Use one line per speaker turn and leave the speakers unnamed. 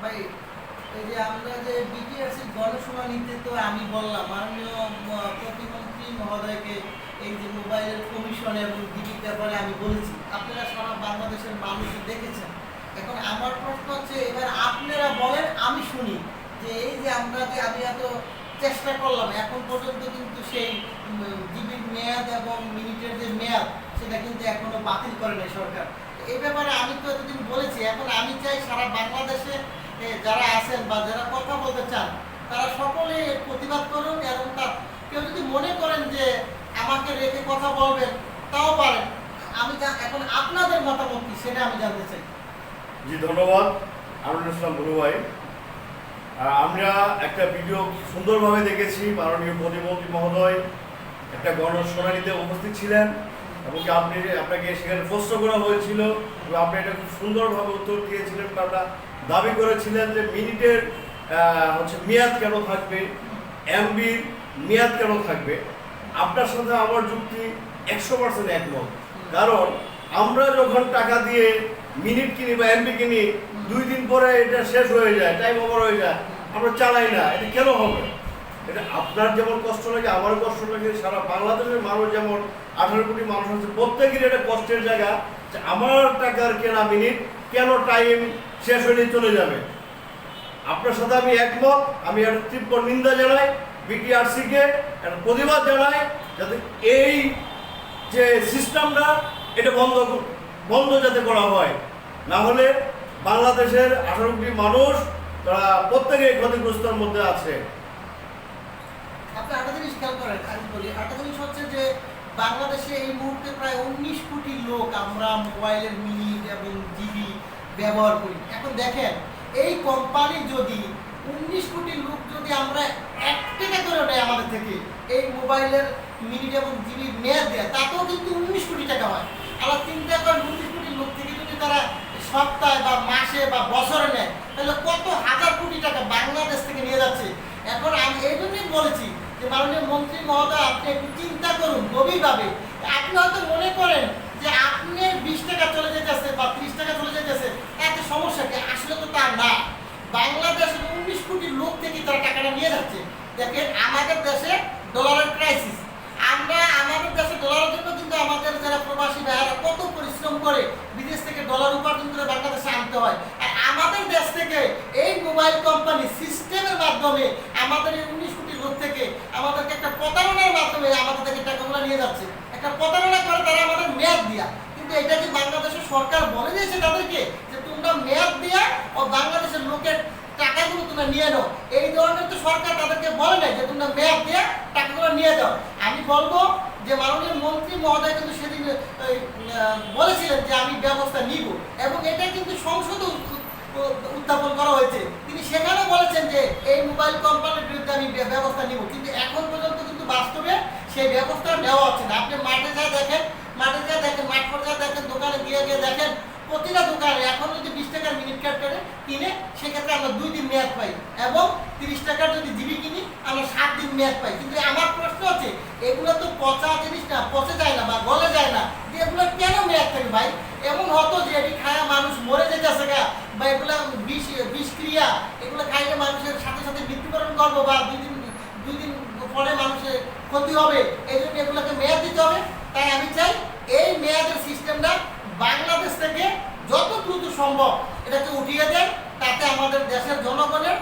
ভাই এই যে আমরা যে বিটিআরসি গণশুনানিতে তো আমি বললাম মাননীয় প্রতিমন্ত্রী মহোদয়কে এই যে মোবাইলের কমিশন এবং ডিবির ব্যাপারে আমি বলেছি। আপনারা সারা বাংলাদেশের মানুষ দেখেছেন। এখন আমার প্রশ্ন হচ্ছে এবার আপনারা বলেন আমি শুনি যে এই যে আমরা যে আমি এত চেষ্টা করলাম এখন পর্যন্ত কিন্তু সেই ডিবির মেয়াদ এবং মিনিটের যে মেয়াদ সেটা কিন্তু এখনও বাতিল করে নাই সরকার। এই ব্যাপারে আমি তো এতদিন বলেছি এখন আমি চাই সারা বাংলাদেশে এ, যারা আছেন বা যারা কথা বলতে চান, তারা সকলে প্রতিবাদ করুন এবং তার কেউ যদি মনে করেন যে আমাকে রেখে কথা বলবেন, তাও পারেন। আমি এখন আপনাদের মতামত কি সেটা আমি জানতে চাই।
জি, ধন্যবাদ। আমিনুল ইসলাম গুরু ভাই। আমরা একটা ভিডিও সুন্দরভাবে দেখেছি, মাননীয় প্রতিমন্ত্রী মহোদয়। একটা গণশুনানিতে উপস্থিত ছিলেন এবং আপনি, আপনাকে সেখানে প্রশ্ন করা হয়েছিল এবং আপনি এটা খুব সুন্দরভাবে উত্তর দিয়েছিলেন আপনারা দাবি করেছিলেন যে মিনিটের হচ্ছে মেয়াদ কেন থাকবে এমবির মেয়াদ কেন থাকবে? আপনার সাথে আমার যুক্তি একশো পার্সেন্ট একমত। কারণ আমরা যখন টাকা দিয়ে মিনিট কিনি বা এমবি কিনি, দুই দিন পরে এটা শেষ হয়ে যায় টাইম ওভার হয়ে যায়, আমরা চালাই না, এটা কেন হবে? এটা আপনার যেমন কষ্ট লাগে, আমারও কষ্ট লাগে, সারা বাংলাদেশের মানুষ যেমন আঠারো কোটি মানুষ আছে প্রত্যেকের এটা কষ্টের জায়গা। আমার টাকার কেনা মিনিট, কেন টাইম শেষ হয়ে চলে যাবে? আপনার সাথে আমি একমত, আমি একটা তীব্র নিন্দা জানাই বিটিআরসিকে একটা প্রতিবাদ জানাই, যাতে এই যে সিস্টেমটা এটা বন্ধ বন্ধ যাতে করা হয়। না হলে বাংলাদেশের আঠারো কোটি মানুষ, তারা প্রত্যেকে ক্ষতিগ্রস্তের মধ্যে আছে।
আপনি একটা জিনিস খেয়াল করেন, আমি বলি একটা জিনিস হচ্ছে যে বাংলাদেশে এই মুহূর্তে প্রায় উনিশ কোটি লোক আমরা মোবাইলের মিনিট এবং জিবি ব্যবহার করি। এখন দেখেন, এই কোম্পানি যদি উনিশ কোটি লোক যদি আমরা এক টাকা করে নেয় আমাদের থেকে, এই মোবাইলের মিনিট এবং জিবির মেয়াদ দেয়, তাতেও কিন্তু উনিশ কোটি টাকা হয়। আবার চিন্তা করেন উনিশ কোটি লোক থেকে যদি তারা সপ্তাহে বা মাসে বা বছরে নেয়, তাহলে কত হাজার কোটি টাকা বাংলাদেশ থেকে নিয়ে যাচ্ছে। এখন আমি এই জন্যই বলেছি যে মাননীয় মন্ত্রী মহোদয়, আপনি একটু চিন্তা করুন গভীরভাবে। আপনি হয়তো মনে করেন যে আপনি বিশ টাকা চলে যেতেছে বা ত্রিশ টাকা চলে যেতেছে, এত সমস্যা কি? আসলে তো তা না। বাংলাদেশের উনিশ কোটি লোক থেকে তারা টাকাটা নিয়ে যাচ্ছে। দেখেন, আমাদের দেশে ডলারের ক্রাইসিস আমরা, আমাদের দেশে ডলারের জন্য কিন্তু আমাদের যারা প্রবাসী ভাইয়ারা কত পরিশ্রম করে বিদেশ থেকে ডলার উপার্জন করে বাংলাদেশে আনতে হয়। দেশ থেকে এই মোবাইল কোম্পানি সিস্টেমের মাধ্যমে আমাদের এই উনিশ কোটি লোক থেকে আমাদেরকে একটা প্রতারণার মাধ্যমে আমাদের থেকে টাকাগুলো নিয়ে যাচ্ছে। একটা প্রতারণা করে তারা আমাদের মেয়াদ দিয়া। কিন্তু এটা কি বাংলাদেশের সরকার বলে দিয়েছে তাদেরকে? যে তোমরা মেয়াদ দিয়া ও বাংলাদেশের লোকের টাকাগুলো তোমরা নিয়ে নাও। এই ধরনের তো সরকার তাদেরকে বলে নাই যে তোমরা মেয়াদ দিয়ে টাকাগুলো নিয়ে যাও। আমি বলব যে মাননীয় মন্ত্রী মহোদয় কিন্তু সেদিন বলেছিলেন যে আমি ব্যবস্থা নিব। এবং এটা কিন্তু সংসদে উত্থাপন করা হয়েছে। তিনি সেখানেও বলেছেন যে, এই মোবাইল কোম্পানির বিরুদ্ধে আমি ব্যবস্থা নিব। কিন্তু এখন পর্যন্ত কিন্তু বাস্তবে সেই ব্যবস্থা নেওয়া হচ্ছে না। আপনি মাঠে যা দেখেন, মাঠে যা দেখেন, মাঠ পর্যায়ে দেখেন, দোকানে গিয়ে গিয়ে দেখেন, প্রতিটা দোকানে এখন যদি বিশ টাকার মিনিট কার্ড করে কিনে, সেক্ষেত্রে আমরা দুই দিন মেয়াদ পাই। এবং তিরিশ টাকার যদি জিবি কিনি, আমরা সাত দিন মেয়াদ পাই। কিন্তু আমার প্রশ্ন হচ্ছে, এগুলো তো পচা জিনিস না, পচে যায় না বা গলে যায় না। যে এগুলো কেন মেয়াদ থাকে ভাই? এমন হতো যে এটি খায়া মানুষ মরে যেতেছে গা। বা এগুলো বিষ বিষক্রিয়া এগুলো খাইলে মানুষের সাথে সাথে মৃত্যুবরণ করব বা দুই দিন দুই দিন পরে মানুষের ক্ষতি হবে, এই জন্য এগুলোকে মেয়াদ দিতে হবে। তাই আমি চাই এই মেয়াদের সিস্টেমটা বাংলাদেশ থেকে যত দ্রুত সম্ভব এটাকে উঠিয়ে দেয় তাতে আমাদের দেশের জনগণের